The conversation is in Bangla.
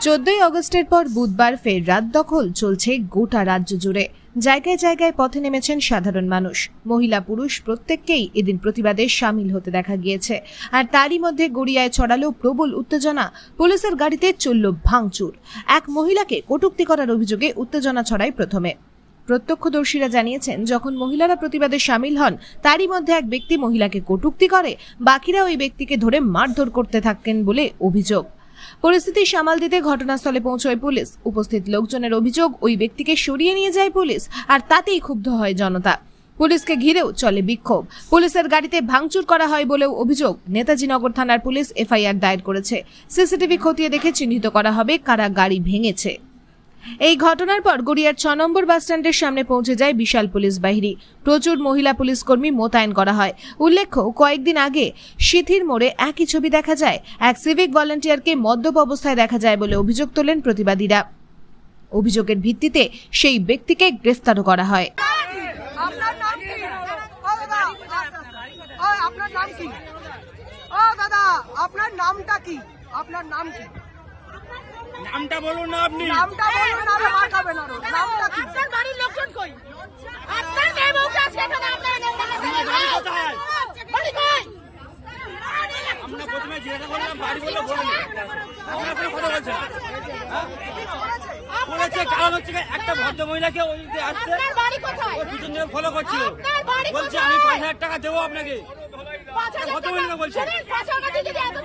চোদ্দই অগস্টের পর বুধবার ফের রাত দখল চলছে গোটা রাজ্য জুড়ে। জায়গায় জায়গায় পথে নেমেছেন সাধারণ মানুষ। মহিলা পুরুষ প্রত্যেককেই এদিন প্রতিবাদে সামিল হতে দেখা গিয়েছে। আর তারই মধ্যে গড়িয়ায় ছড়ালো প্রবল উত্তেজনা। পুলিশের গাড়িতে চলল ভাঙচুর। এক মহিলাকে কটূক্তি করার অভিযোগে উত্তেজনা ছড়ায় প্রথমে। প্রত্যক্ষদর্শীরা জানিয়েছেন, যখন মহিলারা প্রতিবাদে সামিল হন, তারই মধ্যে এক ব্যক্তি মহিলাকে কটূক্তি করে, বাকিরা ওই ব্যক্তিকে ধরে মারধর করতে থাকেন বলে অভিযোগ। পরিস্থিতি সামাল দিতে ঘটনাস্থলে পৌঁছয় পুলিশ। উপস্থিত লোকজনের অভিযোগ, ওই ব্যক্তিকে সরিয়ে নিয়ে যায় পুলিশ, আর তাতেই ক্ষুব্ধ হয় জনতা। পুলিশকে ঘিরেও চলে বিক্ষোভ। পুলিশের গাড়িতে ভাঙচুর করা হয় বলেও অভিযোগ, নেতাজি নগর থানার পুলিশ এফআইআর দায়ের করেছে। সিসিটিভি খতিয়ে দেখে চিহ্নিত করা হবে কারা গাড়ি ভেঙেছে। এই ঘটনার পর গড়িয়ার ছ নম্বর বাসস্ট্যান্ডের সামনে পৌঁছে যায় বিশাল পুলিশ বাহিনী। প্রচুর মহিলা পুলিশ কর্মী মোতায়েন করা হয়। উল্লেখ্য, কয়েকদিন আগে সিথির মোড়ে একই ছবি দেখা যায়। এক সিভিক ভলান্টিয়ারকে মদ্যপ অবস্থায় দেখা যায় বলে অভিযোগ তোলেন প্রতিবাদীরা। অভিযোগের ভিত্তিতে সেই ব্যক্তিকে গ্রেফতারও করা হয়। আপনার নামটা কি? আপনার নাম কি? নামটা বলুন না আপনি। নামটা বলুন না মার খাবেন আরও নামটা কি? আপনার বাড়ির লোকজন কই? আপনার মেয়ে বউকে আজকে এখানে বাড়ি কোথায়? বাড়ি কই? আমরা প্রথমে জিজ্ঞাসা করলাম বাড়ি বলে বলেন। আপনারা কোনো কথা বলছেন। হ্যাঁ? বলেছে কারণ হচ্ছে একটা ভদ্র মহিলাকে ওই যে আসছে আপনার বাড়ি কোথায়? পিছন ফলো করছিল। বলছে আমি পাঁচ হাজার টাকা দেবো আপনাকে। পাঁচ হাজার কত টাকা- মহিলা বলছে? পাঁচ হাজার টাকা যদি এত